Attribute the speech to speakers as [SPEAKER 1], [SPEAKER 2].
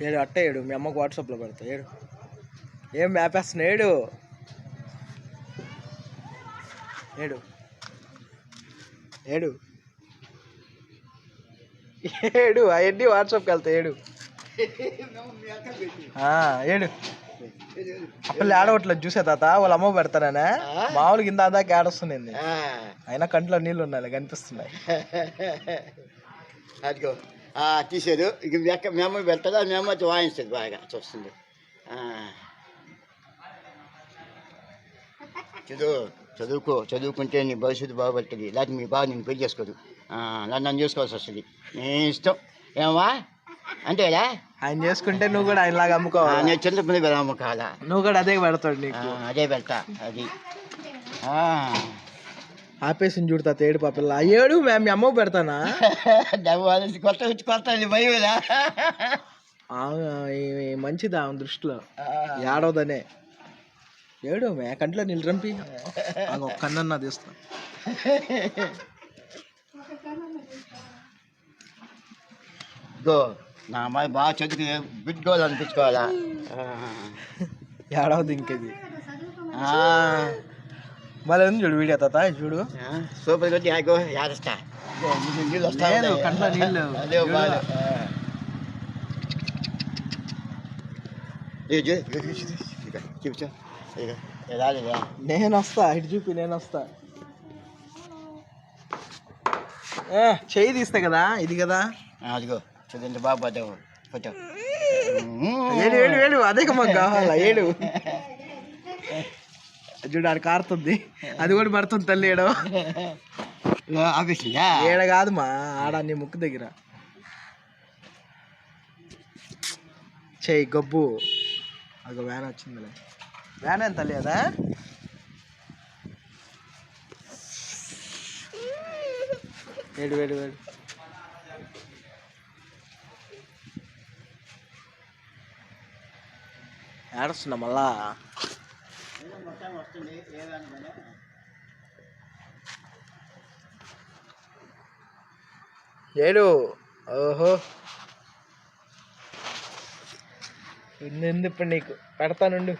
[SPEAKER 1] నేను అట్టే ఏడు. మీ అమ్మకు వాట్సాప్లో పెడతా. ఏడు. ఏం మ్యాపేస్తున్నా ఏడు. ఏడు. ఏడు. ఏడు. అవన్నీ వాట్సాప్కి వెళ్తా? ఏడు. ఏడు. అప్పుడు ఆడవట్లేదు చూసే తాత. వాళ్ళ అమ్మ పెడతానే మామూలు కింద దాకా ఏడొస్తుంది అయినా కంట్లో నీళ్ళు ఉన్నాయి కనిపిస్తున్నాయి.
[SPEAKER 2] అదిగో. తీసేది ఇక మీ అక్క మీ అమ్మ పెడతాడు మీ అమ్మ వచ్చి వాయిస్తుంది బాగా చూస్తుంది. చదువు చదువుకో చదువుకుంటే నీ భవిష్యత్తు బాగుపడుతుంది. లేకపోతే మీ బాగా నేను పెళ్ళి చేసుకోదు. నన్ను చూసుకోవాల్సి వస్తుంది. నీ ఇష్టం. ఏమా అంతేలా
[SPEAKER 1] ఆయన చేసుకుంటే నువ్వు కూడా ఆయనలాగా అమ్ముకోవాలి?
[SPEAKER 2] నేను చిన్నప్పుడు వెళ్ళాము కాల
[SPEAKER 1] నువ్వు కూడా అదే పెడతాడు
[SPEAKER 2] అదే పెడతా అది.
[SPEAKER 1] ఆపేసి చూడతా తేడు పాపిల్ల ఏడు మ్యామ్ మీ అమ్మకు పెడతానా?
[SPEAKER 2] కొత్త వచ్చి కొత్త
[SPEAKER 1] మంచిదా ఆమె దృష్టిలో? ఏడవదనే. ఏడు మే కంట్లో నీళ్ళు రంపి. ఒక్క కన్నా తీస్తా.
[SPEAKER 2] గో నా అమ్మాయి బాగా చదువుకుని బిడ్డోలు అనిపించుకోవాలా?
[SPEAKER 1] ఏడవది ఇంకేది. ఉంది చూడు వీడియో తాత చూడు
[SPEAKER 2] సూపర్ కొట్టి ఆగో యాదస్తా నీళ్ళు.
[SPEAKER 1] కంట్లో నీళ్ళు.
[SPEAKER 2] అదే.
[SPEAKER 1] నేను వస్తా ఇటు చూపి నేను వస్తా ఏ చెయ్యి తీస్తే కదా ఇది కదా
[SPEAKER 2] అదిగో చూడండి బాగా పడ్డావు ఫోటో
[SPEAKER 1] ఏడు ఏడు ఏడు అదే మాకు కావాలా ఏడు చూడు ఆడ కారుతుంది అది కూడా పడుతుంది తల్లి ఏడో.
[SPEAKER 2] ఆఫీసిందా
[SPEAKER 1] ఏడ కాదు మా ఆడ నీ ముక్కు దగ్గర. చెయ్యి గబ్బు. అది వ్యాన్ వచ్చిందిలే. వ్యాన్ ఎంత లేదా వేడు వేడు వేడు ఏడుస్తున్నా మళ్ళా? ఏడు ఓహో ఉంది ఇప్పుడు నీకు పెడతానుండు